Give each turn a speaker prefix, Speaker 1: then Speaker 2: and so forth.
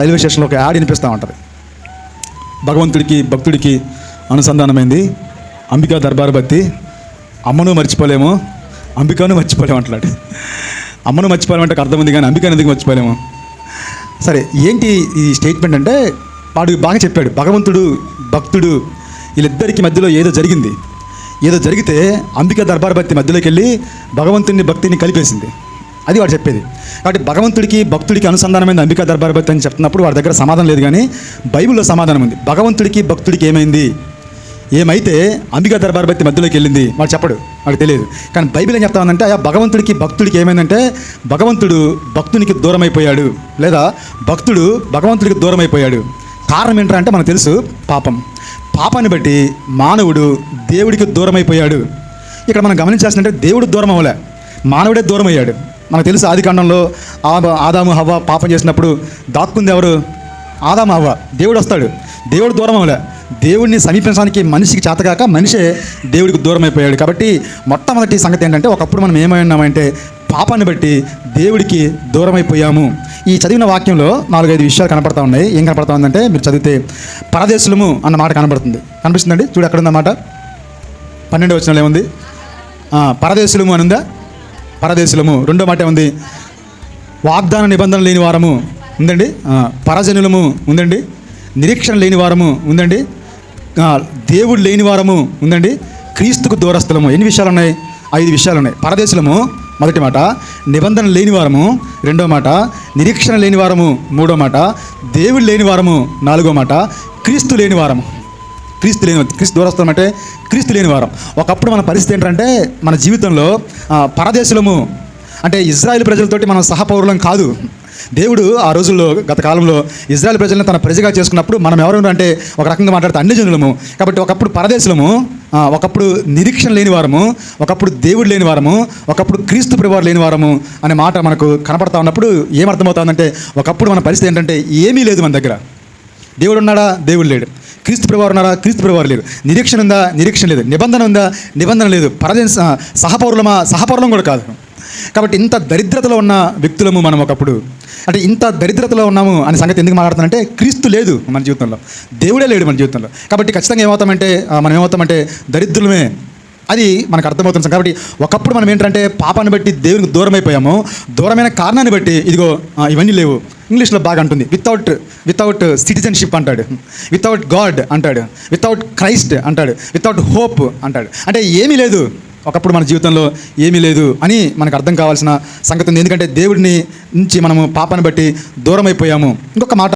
Speaker 1: Railway స్టేషన్లో ఒక add వినిపిస్తూ ఉంటుంది భగవంతుడికి భక్తుడికి అనుసంధానమైంది. అంబికా దర్బార్ బత్తి అమ్మను మర్చిపోలేము. అంబికాను మర్చిపోలేము అంటున్నాడు. అమ్మను మర్చిపోలేమంటే అర్థం ఉంది కానీ అంబికాను ఎందుకు మర్చిపోలేము? సరే ఏంటి ఈ స్టేట్మెంట్ అంటే? వాడు బాగా చెప్పాడు. భగవంతుడు భక్తుడు వీళ్ళిద్దరికి మధ్యలో ఏదో జరిగింది. ఏదో జరిగితే అంబికా దర్బార్ భక్తి మధ్యలోకి వెళ్ళి భగవంతుని భక్తిని కలిపేసింది. అది వాడు చెప్పేది. కాబట్టి భగవంతుడికి భక్తుడికి అనుసంధానమైన అంబికా దర్బార్ అని చెప్తున్నప్పుడు వాడి దగ్గర సమాధానం లేదు కానీ బైబిల్లో సమాధానం ఉంది. భగవంతుడికి భక్తుడికి ఏమైంది? ఏమైతే అంబికా దర్బార్ మధ్యలోకి వెళ్ళింది? వాడు చెప్పడు. వాడు తెలియదు. కానీ బైబిల్ ఏం చెప్తా ఉందంటే ఆ భగవంతుడికి భక్తుడికి ఏమైందంటే భగవంతుడు భక్తునికి దూరం అయిపోయాడు లేదా భక్తుడు భగవంతుడికి దూరం అయిపోయాడు కారణం ఏంటంటే మనకు తెలుసు పాపం. పాపాన్ని బట్టి మానవుడు దేవుడికి దూరం అయిపోయాడు ఇక్కడ మనం గమనించాల్సిందంటే దేవుడు దూరం అవ్వలే. మానవుడే దూరం అయ్యాడు మనకు తెలుసు ఆది కాండంలో ఆదాము హవ్వ పాపం చేసినప్పుడు దాక్కుంది ఎవరు? ఆదాము హవ్వ. దేవుడు వస్తాడు. దేవుడు దూరం అవలే దేవుడిని సమీపించడానికి మనిషికి చేతగాక మనిషే దేవుడికి దూరం అయిపోయాడు. కాబట్టి మొట్టమొదటి సంగతి ఏంటంటే ఒకప్పుడు మనం ఏమై ఉన్నామంటే పాపాన్ని బట్టి దేవుడికి దూరం అయిపోయాము. ఈ చదివిన వాక్యంలో నాలుగైదు విషయాలు కనపడతా ఉన్నాయి. ఏం కనపడతా ఉందంటే మీరు చదివితే పరదేశులము అన్న మాట కనబడుతుంది. కనిపిస్తుందండి చూడు అక్కడ ఉందన్నమాట పన్నెండు వచ్చిన ఏముంది? పరదేశులము అని ఉందా పరదేశులము. రెండో మాట ఉంది వాగ్దాన నిబంధన లేని వారము. ఉందండి? పరజనులము. ఉందండి? నిరీక్షణ లేని వారము. ఉందండి? దేవుడు లేని వారము. ఉందండి? క్రీస్తుకు దూరస్థలము. ఎన్ని విషయాలు ఉన్నాయి? ఐదు విషయాలు ఉన్నాయి. పరదేశులము మొదటి మాట నిబంధన లేని వారము. రెండో మాట నిరీక్షణ లేని వారము. మూడో మాట దేవుడు లేని వారము. నాలుగో మాట క్రీస్తు లేని వారము. క్రీస్తు లేని క్రీస్తు దూరస్థలం అంటే క్రీస్తు లేని వారం. ఒకప్పుడు మన పరిస్థితి ఏంటంటే మన జీవితంలో పరదేశులము అంటే ఇజ్రాయెల్ ప్రజలతోటి మనం సహపౌరులం కాదు. దేవుడు ఆ రోజుల్లో గత కాలంలో ఇజ్రాయెల్ ప్రజలను తన ప్రజగా చేసుకున్నప్పుడు మనం ఎవరు అంటే ఒక రకంగా మాట్లాడితే అన్ని జనులము. కాబట్టి ఒకప్పుడు పరదేశులము ఒకప్పుడు నిరీక్షణ లేని వారము ఒకప్పుడు దేవుడు లేని వారము ఒకప్పుడు క్రీస్తు ప్రభువారు లేని వారము అనే మాట మనకు కనపడతా ఉన్నప్పుడు ఏమర్థమవుతుందంటే ఒకప్పుడు మన పరిస్థితి ఏంటంటే ఏమీ లేదు మన దగ్గర. దేవుడు ఉన్నాడా? దేవుడు లేడు. క్రీస్తు ప్రభువారు ఉన్నారా? క్రీస్తు ప్రవారు లేరు. నిరీక్షణ ఉందా? నిరీక్షణ లేదు. నిబంధన ఉందా? నిబంధన లేదు. పరదే సహపౌరులమా? సహపౌరులం కూడా కాదు. కాబట్టి ఇంత దరిద్రతలో ఉన్న వ్యక్తులము మనం ఒకప్పుడు. అంటే ఇంత దరిద్రతలో ఉన్నాము అనే సంగతి ఎందుకు మాట్లాడుతానంటే క్రీస్తు లేదు మన జీవితంలో. దేవుడే లేడు మన జీవితంలో. కాబట్టి ఖచ్చితంగా ఏమవుతామంటే మనం ఏమవుతామంటే దరిద్రులమే. అది మనకు అర్థమవుతుంది సార్. కాబట్టి ఒకప్పుడు మనం ఏంటంటే పాపాన్ని బట్టి దేవునికి దూరం అయిపోయాము దూరమైన కారణాన్ని బట్టి ఇదిగో ఇవన్నీ లేవు. ఇంగ్లీష్లో బాగా అంటుంది. వితౌట్ వితౌట్ సిటిజన్షిప్ అంటాడు. వితౌట్ గాడ్ అంటాడు. వితౌట్ క్రైస్ట్ అంటాడు. వితౌట్ హోప్ అంటాడు. అంటే ఏమీ లేదు. ఒకప్పుడు మన జీవితంలో ఏమీ లేదు అని మనకు అర్థం కావాల్సిన సంగతి ఉంది. ఎందుకంటే దేవుడిని నుంచి మనము పాపాన్ని బట్టి దూరం అయిపోయాము ఇంకొక మాట